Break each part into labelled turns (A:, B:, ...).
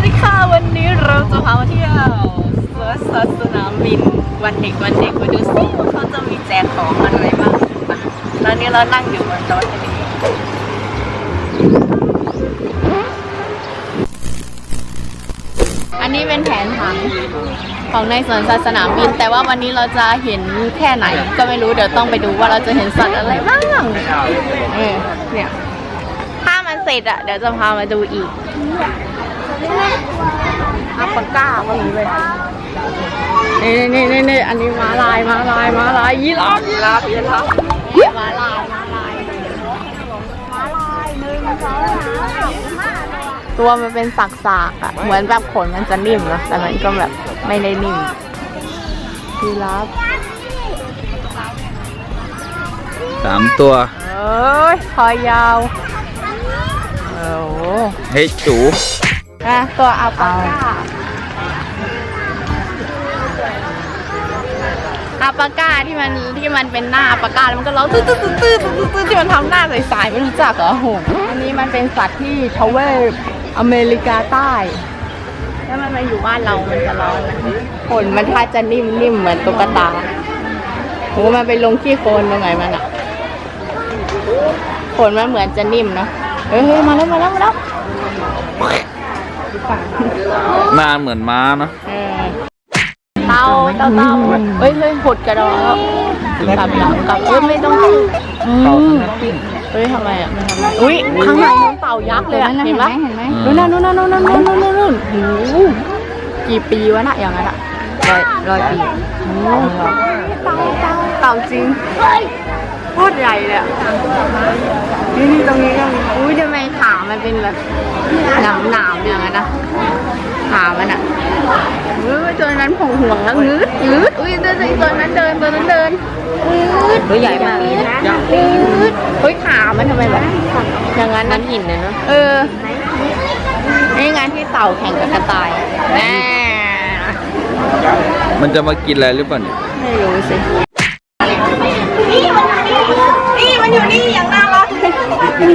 A: วัสดีค่ะ วันนี้เราจะพามาเที่ยวสวนสัตว์สนามบินวันเด็กวันเด็กมาดูซิว่าเขาจะมีแจกของอะไรบ้างตอนนี้เรานั่งอยู่บนรถอันนี้อันนี้เป็นแผนผังของในสวนสัตว์สนามบิน แต่ว่าวันนี้เราจะเห็นแค่ไหน ก็ไม่รู้เดี๋ยวต้องไปดูว่าเราจะเห็นสัตว์อะไรบ้างเออเนี่ยถ้ามันเสร็จอะเดี๋ยวจะพามาดูอีก อัปปาก้าก็มีเลยนี่นี่นี่นี่อันนี้ม้าลายม้าลายม้าลายยีราฟยีราฟยีราฟม้าลายม้าลายม้าลายหนึ่งสองสามตัวมันเป็นสักๆอะเหมือนแบบขนมันจะนิ่มนะแต่มันก็แบบไม่ได้นิ่มยีราฟ
B: สามตัว
A: เอ้ยคอยาวโอ้
B: เฮ้ยจูะ
A: ตัวอัปปาก้าอัปปาก้าที่มันที่มันเป็นหน้าอัปปาก้าแล้วมันก็ร้องตื้อตื้อตื้อตื้อตื้อตื้อที่มันทำหน้าใสๆไม่รู้จักเหรอโหอันนี้มันเป็นสัตว์ที่ทเวลอเมริกาใต้แล้วมันมาอยู่บ้านเรา มันจะร้องนะขนมันถ้าจะนิ่มๆเหมือนตุ๊กตาโหมันไปลงขี้โคลนตรงไหนมันอะขนมันเหมือนจะนิ่มเนาะเฮ้ยมาแล้วมาแล้วมาแล้ว
B: หน้าเหมือนม้าเนอะ
A: เออเต่าเต่าเต่าเฮ้ยเฮ้ยหดกระดองแล้วกลับหลังกลับเอ้ยไม่ต้องอืมเฮ้ยทำไมอะไม่ทำไมอุ้ยข้างในมันเต่ายักษ์เลยอะเห็นไหมเห็นไหมนู่นน่ะนู่นน่ะนู่นน่ะนู่นน่ะนู่นน่ะโอ้โหกี่ปีวะน่ะอย่างนั้นอะร้อยร้อยปีเต่าเต่าเต่าจริงโคตรใหญ่เลยอะนี่นี่ตรงนี้ก็มีอุ้ยทำไมขา มันเป็นแบบหนามหนามๆอย่างนั้นนะขามันอะเฮ้ยตัวนั้นผงห่วงแล้วงืดงืดอุ้ยตัวตัวตัวนั้นเดินตัวนั้นเดินงืดตัวใหญ่มากเลยนะงืดเฮ้ยขามันทำไมแบบอย่างนั้นนั้นหินนะเนาะเออนี่งานที่เต่าแข่งกับกระต่ายแน่
B: มันจะมากินอะไรหรือเปล่าเนี่ย
A: ไม่รู้สินี่มันอยู่นี่อย่างน่ารักลิง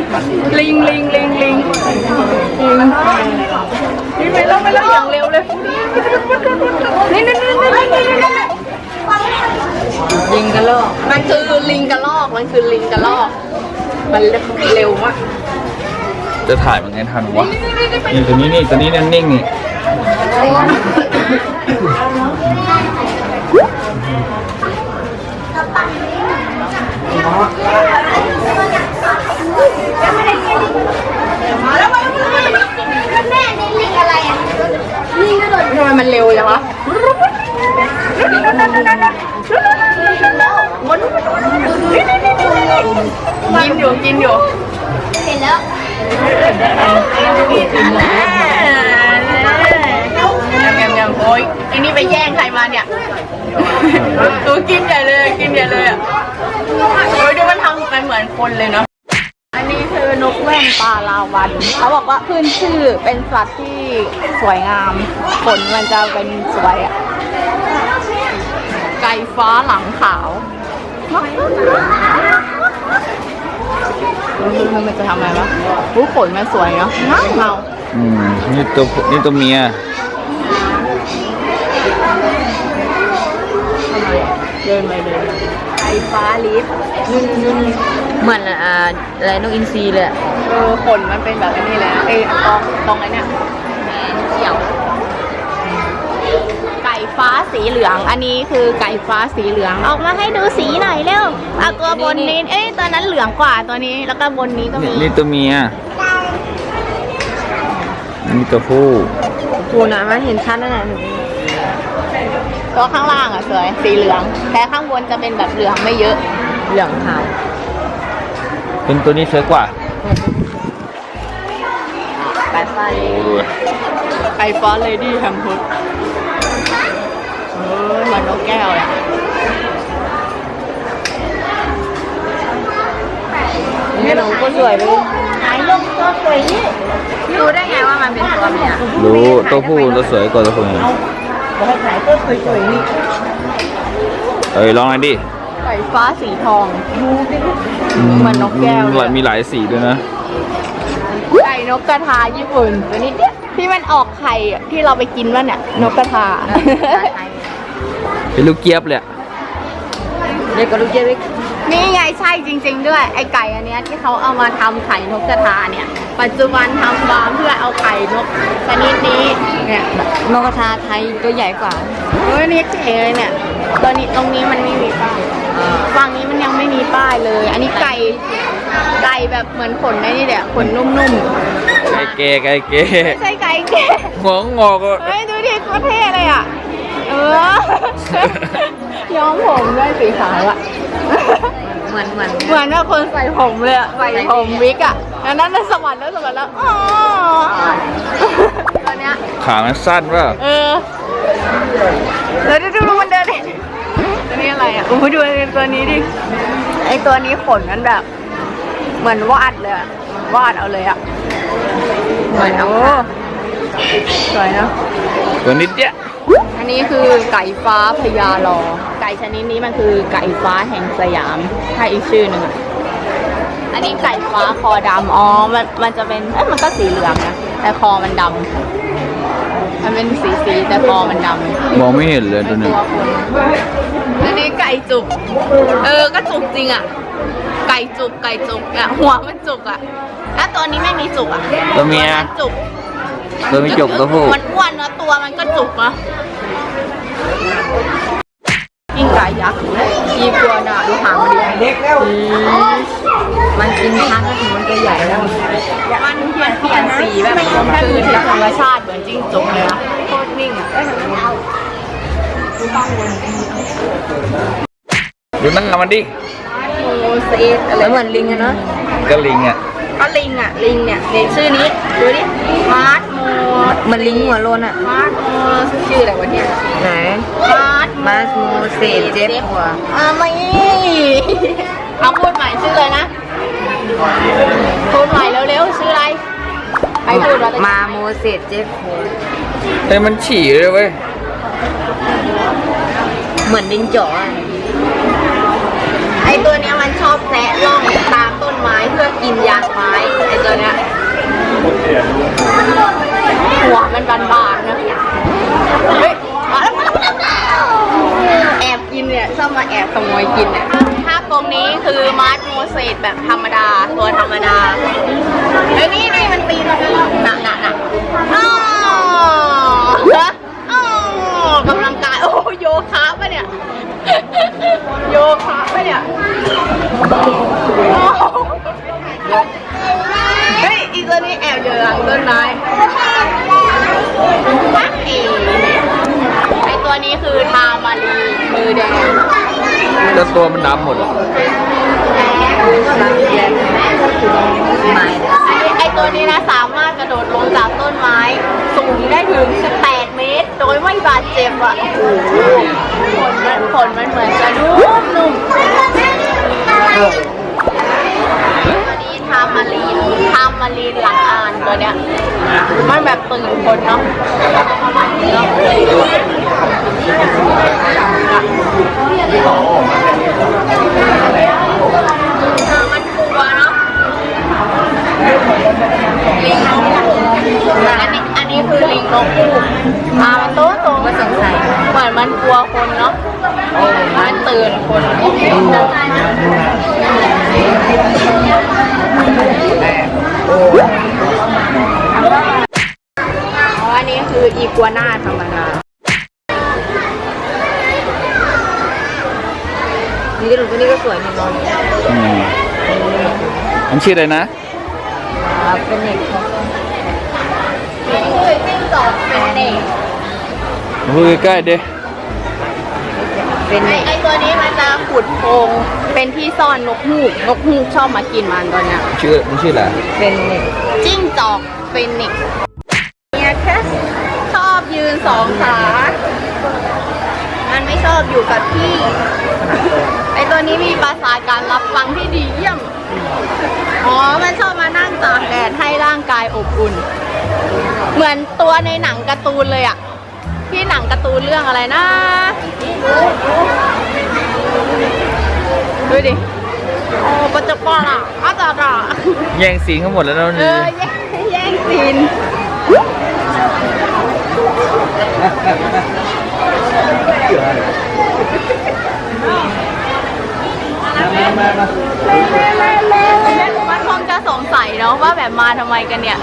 A: ลิงลิงลิงลิงนี่ ไปแล้วอย่างเร็วเลยนี่นี่นี่นี่นี่นี่ลิงกระลอกมันคือลิงกระลอกมันคือลิงกระลอก มันเร็วมาก
B: จะถ่ายมันไงทันวะนี่ตัวนี้นี่ตัวนี้นั่งนิ่งนี่
A: ทำไมมันเร็วจังวะกินอยู่กินอยู่
C: เห็นแล้ว
A: ยำยำยำโอ้ยอันนี้ไปแย่งใครมาเนี่ยตัวกินใหญ่เลยกินใหญ่เลยอะโอ้ยดูมันทำกันเหมือนคนเลยเนาะ อันนี้คือนกแว่น ปลาลาวันเขาบอกว่าขึ้นชื่อเป็นสัตว์ที่สวยงามขนมันจะเป็นสวยอะไก่ฟ้าหลังขาวมันจะทำอะไรวะรู้ขนมันสวยเนาะเงาเงา
B: อืมนี่ตัวนี่ตัวเมีย
A: ทำไมอะ เดินไปเลยไก่ฟ้าลิฟนู่นนู่น
C: เหมือนอ่าอะไรนกอินทรีเลยอะ
A: เออขนมันเป็นแบบนี้เลยเอ้ยตองตองไอ้เนี่ย
C: เขียว
A: ไก่ฟ้าสีเหลือง อันนี้คือไก่ฟ้าสีเหลือง ออกมาให้ดูสีหน่อยเร็วเอาตัวบนนี้ เอ้ยตัวนั้นเหลืองกว่าตัวนี้ แล้วก็บนนี้ก็
B: นี่
A: มี
B: นี่ตัวเมียนี่ตัวผู้
C: กูนะมันเห็นชัดนั่นแหละ
A: ตัวข้างล่างอะสวย สีเหลือง แต่ข้างบนจะเป็นแบบเหลืองไม่เยอะ
C: เหลืองขาว
B: เป็นตัวนี้สวยกว่า
C: ปลายไฟ
A: ไก่ฟ้าเลดี้แฮมพุดเออเหมือนนกแก้วเลย
C: นี่น้องก็สวยเลย
A: หายลงตัวสวยนี่
C: รู้ได้ไงว่ามันเป็นตัวเมีย
B: รู้ตัวผู้ตัวสวยกว่าตัวผู้
A: ให้ขายตัวสวยๆนี่
B: เอ้ยลองหน่อยดิ
A: ไก่ฟ้าสีทองเหมือนนกแก้วเลย
B: มีหลายสีด้วยนะ
A: ไก่นกกระทาญี่ปุ่นตัวนี้เดียวที่มันออกไข่อะที่เราไปกินว่าเนี่ยนกกระทา
B: เป็นลูกเกียบเลยอะ
C: เด็กกับลูกเจี๊ยบอีก
A: นี่ไงใช่จริง ๆ ด้วย ไอไก่อันเนี้ยที่เขาเอามาทำไข่นกกระทาเนี่ย ปัจจุบันทำฟาร์มเพื่อเอาไข่นกชนิดนี้เนี่ย
C: นกกระทาไทยตัวใหญ่กว่า
A: เฮ้ยนี่เก๋เลยเนี่ยตัวนี้ตรงนี้มันไม่มีป้ายฝั่งนี้มันยังไม่มีป้ายเลย อันนี้ไก่ไก่แบบเหมือนขนไอ้นี่แหละขนนุ่ม
B: ไก่เกไก่เก
A: ๆไม่ใช่ไก่เก๋
B: หัวงอกอะ
A: เฮ้ยดูดิโคตรเท่เลยอะเออย้อมผมด้วยสีขาวอะ
C: เหมือนเหมือน
A: เหมือนว่าคนใส่ผมเลยอะใส่ผมวิกอะอันนั้นน่ะสวรรค์แล้วสวรรค์แล้วอ๋อตัวเนี้ย
B: ขามันสั้นป่ะ
A: เออเดี๋ยวดูดูมันเดินดิตัวนี้อะไรอะโอ้โหดูตัวนี้ดิ ไอตัวนี้ขนมันแบบ เหมือนวาดเลยอะวาดเอาเลยอะเหมือนโอ้สวยเนอะ
B: ตัวนิดเดียว
A: อันนี้คือไก่ฟ้าพญาลอ ไก่ชนิดนี้มันคือไก่ฟ้าแห่งสยามถ้าอีกชื่อหนึ่งอะอันนี้ไก่ฟ้าคอดำอ๋อมันมันจะเป็นเอ้ยมันก็สีเหลืองนะแต่คอมันดำมันเป็นสีสีๆแต่คอมันดำ
B: มองไม่เห็นเลยตัวหนึ่ง
A: ตัวคนอันนี้ไก่จุก เออก็จุกจริงอะ ไก่จุกไก่จุกอะหัวมันจุกอะแล้วตัวนี้ไม่มีจุกอะ
B: ตัวเมีย
A: มันจุก
B: ตัวไม่จบตัวผู้
A: มันอ้วนนะตัวมันก็จุกนะ กิ้งก่ายักษ์ยีตัวหนาดูหางมันดิเด็กแล้ว
C: มันกินครั้งก็ถึงมันตัวใหญ่แล้ว
A: มันเปลี่ยนเปลี่ยนสีแบบคือที่ธรรมชาติเหมือนจิ้งจกเลยนะโคตรนิ่งอะ
B: ดูหน้ามันดิ
A: โมเสสอะไร
C: แล้วเหมือนลิงอะเนาะ
B: ก็ลิงอะ
A: ก็ลิงอะ ลิงเนี่ยในชื่อนี้ดูดิมาร์ทโม
C: เหมือนลิงหัวโลนอะ
A: มาร์ทโมชื่ออะไรวะเนี่ย
C: ไหน
A: มาร์ท
C: มาสโมเซเจ็บหัว
A: อ่าไม่เอาพูดใหม่ชื่อเลยนะพูดใหม่เร็วๆชื่ออะไรไอ้พูดว่าอะไร
C: มาโมเสสเจ็บหัว
B: เฮ้ยมันฉี่เลยเว้ย
C: เหมือนลิงจ๋ออะ
A: ไอ้ตัวเนี้ยมันชอบแซะล่องตามต้นไม้ เพื่อกินยางไม้ไอ้ตัวเนี้ยหัวมันบานๆนะเฮ้ยมาแล้วมาแล้วแล้วแอบกินเนี่ยชอบมาแอบขโมยกินเนี่ยถ้ากรงนี้คือมาร์ทโมเสสแบบธรรมดาตัวธรรมดา ตัวมันดำ
B: หมดอะ
C: ไอ
A: ตัวนี้นะสามารถกระโดดลงจากต้นไม้ สูงได้ถึง 18 เมตร โดยไม่บาดเจ็บอะ โอ้โหขนมันขนมันเหมือนจะนุ่มนุ่มตัวนี้ทามารีนทามารีนหลังอ่านตัวเนี้ย มันแบบตื่นคนเนาะ
C: Biarin. ส
A: ว
C: ยเหมือนนอน
B: อืมมันชื่ออะไรนะ
C: เป็นเด็ก
A: นี่คือจิ้งจอกเป็นเด็ก
B: พูดใกล้ๆดิ
C: เป็น
A: ไอ
C: เด็ก
A: ไอตัวนี้มันจะขุดโพรงเป็นที่ซ่อนนกฮูกนกฮูกชอบมากินมันตัวเนี้ย
B: ชื่อมันชื่ออะไร
C: เป็นเด็ก
A: จิ้งจอกเฟนิกซ์เนี่ยแค่ชอบยืนสองขา มันไม่ชอบอยู่กับที่ การรับฟังที่ดีเยี่ยม อ๋อ มันชอบมานั่งตากแดดให้ร่างกายอบอุ่น เหมือนตัวในหนังการ์ตูนเลยอะที่หนังการ์ตูนเรื่องอะไรนะ ดูดิ โอ้กระจกปอล่ะอ้าจอดอะ
B: แย่งสีกันหมดแล้วเนะ
A: เนี่อแย่งแย่งสีน มันคงจะสงสัยเนาะว่าแบบมาทำไมกันเนี่ย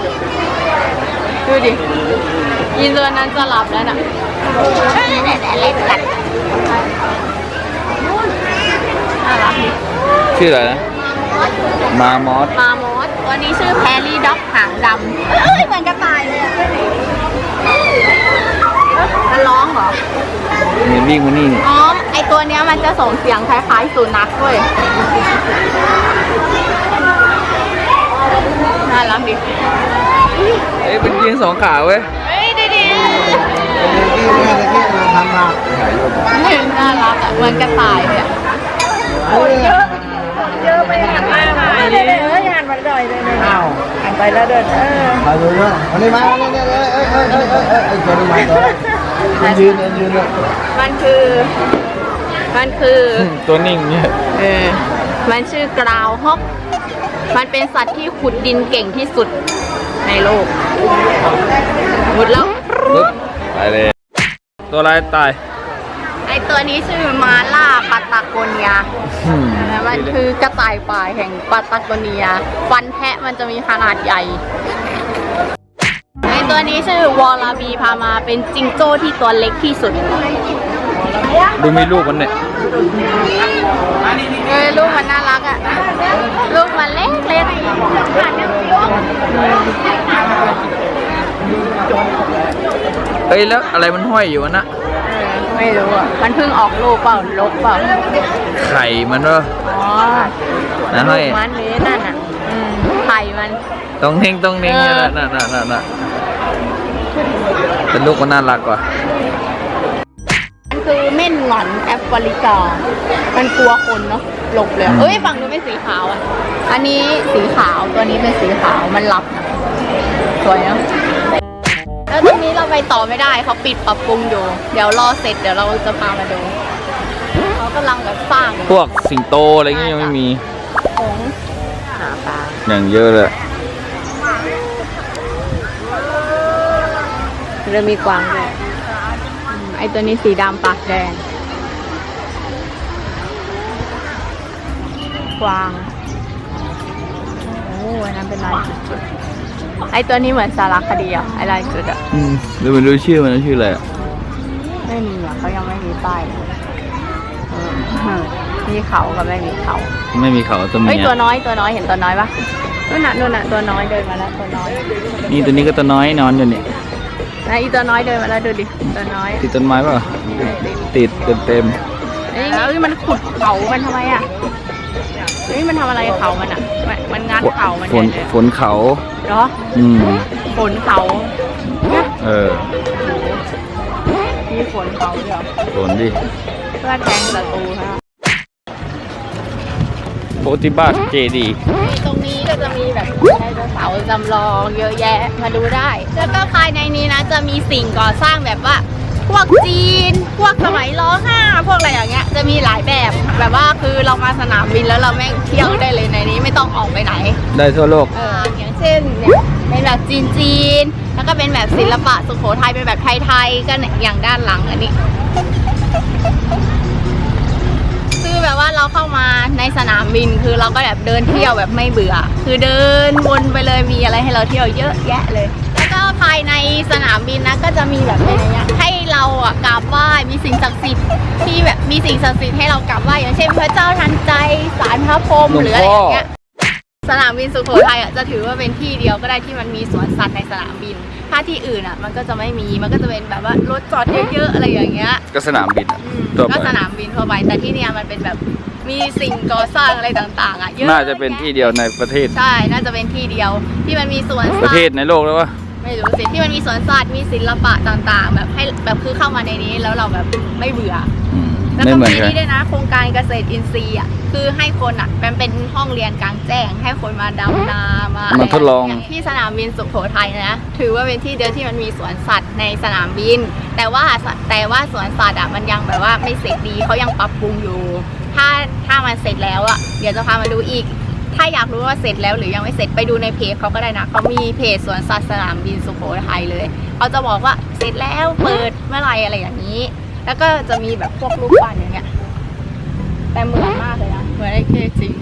A: ดูดิยินรือนั้นจะหลับแล้วน่ะเล่นกันนกัก
B: ชื่ออะไรนะ มามอส
A: มามอสวันนี้ชื่อแพรรี่ด็อกหางดำเอ้ยเหมือนกระต่ายเลยอะมันร้องเหรอ
B: มีวิ่งมานี่นี่
A: อ๋อ ตัวเนี้ยมันจะส่งเสียงคล้ายๆสุนัขด้วย น่ารักดิ
B: เอ้ยเป็นยิงสองขาเว้ย
A: เฮ้ยดิดิ
D: ที่แม่ตะกี้เราทำมาถ่ายรูป
A: น่ารักอะเหมือนกระต่ายเลยอะ
D: เยอะ
C: เยอะไปหันมาหน่อยเลยเอ้ยหันมาหน่อยเลย
D: อ้าว
C: หันไปแล้วเดินเออ
D: ถ่ายรูปด้วยวันนี้มาวันนี้เนี่ยเอ้ยเอ้ยเอ้ยเอ้ยเอ้ยเอ้ยเอ้ยตัวนี้มาตัวยืนยืนยืนเลย
A: มันคือ มันคือ
B: ตัวนิ่งเนี่ย
A: เออ มันชื่อกราวฮอก มันเป็นสัตว์ที่ขุดดินเก่งที่สุดในโลกหมดแล้ว
B: ปึ๊บไปเลย ตัวอะไรตาย
A: ไอตัวนี้ชื่อมาล่าปาตาโกเนีย
B: อืม
A: มันคือกระต่ายป่าแห่งปาตาโกเนีย ฟันแทะมันจะมีขนาดใหญ่ ไอตัวนี้ชื่อวอลาบีพามาเป็นจิงโจ้ที่ตัวเล็กที่สุด
B: ดูมีลูกมันเนี่ย
A: เออลูกมันน่ารักอะ ลูกมันเล็กเล็ก
B: เอ้ยแล้วอะไรมันห้อยอยู่วะนะ
A: ไม่รู้อะ มันเพิ่งออกลูกเปล่าลกเปล่า
B: ไข่มันวะ
A: อ๋อ
B: นะห้อย
A: ลูกมันนี้นั่นอะอืมไข่มัน
B: ต้องเน่งต้องเน่ง
A: เออ
B: น่ะน่ะน่ะน่ะเป็นลูกมันน่ารักกว่า
A: มัน คือเม่นหงอนแอฟริกา มันกลัวคนเนาะหลบเลยอะ
B: อืม
A: เอ้ยฝั่งนู้นเป็นสีขาวอะ อันนี้สีขาวตัวนี้เป็นสีขาวมันหลับนะสวยเนาะแล้วตรงนี้เราไปต่อไม่ได้เขาปิดปรับปรุงอยู่ เดี๋ยวรอเสร็จเดี๋ยวเราจะพามาดูเขากำลังแบบสร้าง
B: พวกสิงโตอะไรเงี้ยยังไม่มี
A: ผงหาปลา
B: อย่างเยอะเลย
A: เริ่มมีกวางด้วยอืม ไอตัวนี้สีดำปากแดงกวางโอ้อันนั้นเป็นลายจุดๆไอตัวนี้เหมือนสารคดีอะไอลายจุดอะ
B: อืมดูมันดูชื่อมันชื่ออะไรอะ
A: ไม่มีอะเขายังไม่มีป้ายเออมีเขากับไม่มีเขา
B: ไม่มีเขาตัว
A: เฮ้ย
B: เมีย
A: ตัวน้อยตัวน้อยเห็นตัวน้อยปะนู่นน่ะนู่นน่ะตัวน้อยเดินมาแล้วตัวน้อย
B: นี่ตัวนี้ก็ตัวน้อยนอนอยู่เนี่ย
A: นะอีตัวน้อยเดินมาแล้วดูดิตัวน้อย
B: ติดต้นไม้เปล่ะติดเต็มเต็ม
A: เอ้ยเอ้ยมันขุดเขามันทำไมอะเฮ้ยมันทำอะไรเขามันอะมันมันงัดเขามัน
B: ฝน
A: เนี่ย
B: ฝนเขา
A: เหรอ
B: อืม
A: ฝนเขาเนี่ย
B: เออ
A: มีฝนเขาด้วยเหรอ
B: ฝนดิ
A: เพื่อแทงศัตรูค่ะ
B: โพธิบาตเจดี
A: ตรงนี้ก็จะมีแบบไดโนเสาร์จำลองเยอะแยะมาดูได้ แล้วก็ภายในนี้นะจะมีสิ่งก่อสร้างแบบว่า พวกจีน พวกสมัยล้อห้าพวกอะไรอย่างเงี้ย จะมีหลายแบบ แบบว่าคือเรามาสนามบินแล้วเราแม่งเที่ยวได้เลยในนี้ไม่ต้องออกไปไหน
B: ได้ทั่วโลก
A: เอออย่างเช่นเนี่ยเป็นแบบจีนจีนๆแล้วก็เป็นแบบศิลปะสุโขทัยเป็นแบบไทยๆก็เนี่ยอย่างด้านหลังอันนี้ คือแบบว่าเราเข้ามาในสนามบินคือเราก็แบบเดินเที่ยวแบบไม่เบื่อ คือเดินวนไปเลยมีอะไรให้เราเที่ยวเยอะแยะเลย แล้วก็ภายในสนามบินนะก็จะมีแบบอะไรเงี้ยให้เราอะกราบไหว้มีสิ่งศักดิ์สิทธิ์ที่แบบมีสิ่งศักดิ์สิทธิ์ให้เรากราบไหว้อย่างเช่น พระเจ้าทันใจศาลพระพรหม
B: หลวง
A: หรืออะไร
B: พ่อ
A: อ
B: อ
A: ย่างเงี้ยสนามบินสุโขทัยอะจะถือว่าเป็นที่เดียวก็ได้ที่มันมีสวนสัตว์ในสนามบิน ถ้าที่อื่นอะมันก็จะไม่มีมันก็จะเป็นแบบว่ารถจอดเยอะๆอะไรอย่างเงี้ย
B: ก็สนามบินอะ
A: อืม
B: ทั่วไป
A: ก็สนามบินทั่วไปแต่ที่เนี่ยมันเป็นแบบมีสิ่งก่อสร้างอะไรต่างๆอะเยอะ
B: น่าจะเป็นที่เดียวในประเทศ
A: ใช่น่าจะเป็นที่เดียวที่มันมีสวน
B: ป
A: สั
B: ระ
A: ต
B: เทศ
A: ว์
B: ในโลกแล้ววะ
A: ไม่รู้สิที่มันมีสวนสัตว์มีศิลปะต่างๆ แบบให้แบบคือเข้ามาในนี้แล้วเราแบบไม่เบื่อ
B: อืม
A: แล้ว
B: ไม่
A: ก็
B: เหมือ
A: มี
B: นกัน
A: นี่ด้วยนะ โครงการเกษตรอินทรีย์อะคือให้คนอะมันเป็นห้องเรียนกลางแจ้ง ให้คนมาดำนามาะไร
B: มาทดลอง
A: ย่าเยที่สนามบินสุโขทัยนะถือว่าเป็นที่เดียวที่มันมีสวนสัตว์ในสนามบิน แต่ว่าแต่ว่าสวนสัตว์อะมันยังแบบว่าไม่เสร็จดีเขายังปรับปรุงอยู่ ถ้าถ้ามันเสร็จแล้วอะเดี๋ยวจะพามาดูอีก ถ้าอยากรู้ว่าเสร็จแล้วหรือยังไม่เสร็จไปดูในเพจเขาก็ได้นะเขามีเพจสวนสัตว์สนามบินสุโขทัยเลยเขาจะบอกว่าเสร็จแล้วเปิดเมื่อไหรอะไรอย่างนี้ แล้วก็จะมีแบบพวกรูปปั้นอย่างเงี้ย แต่เหมือนมากเลยนะ เหมือนไอ้เคจริง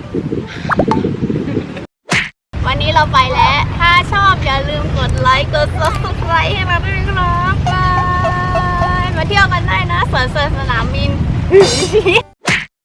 A: วันนี้เราเราไปแล้ว ถ้าชอบอย่าลืมกดไลค์ กด subscribe ให้เราด้วยนะครับบายมาเที่ยวกันได้นะสวนเสริญสนามบิน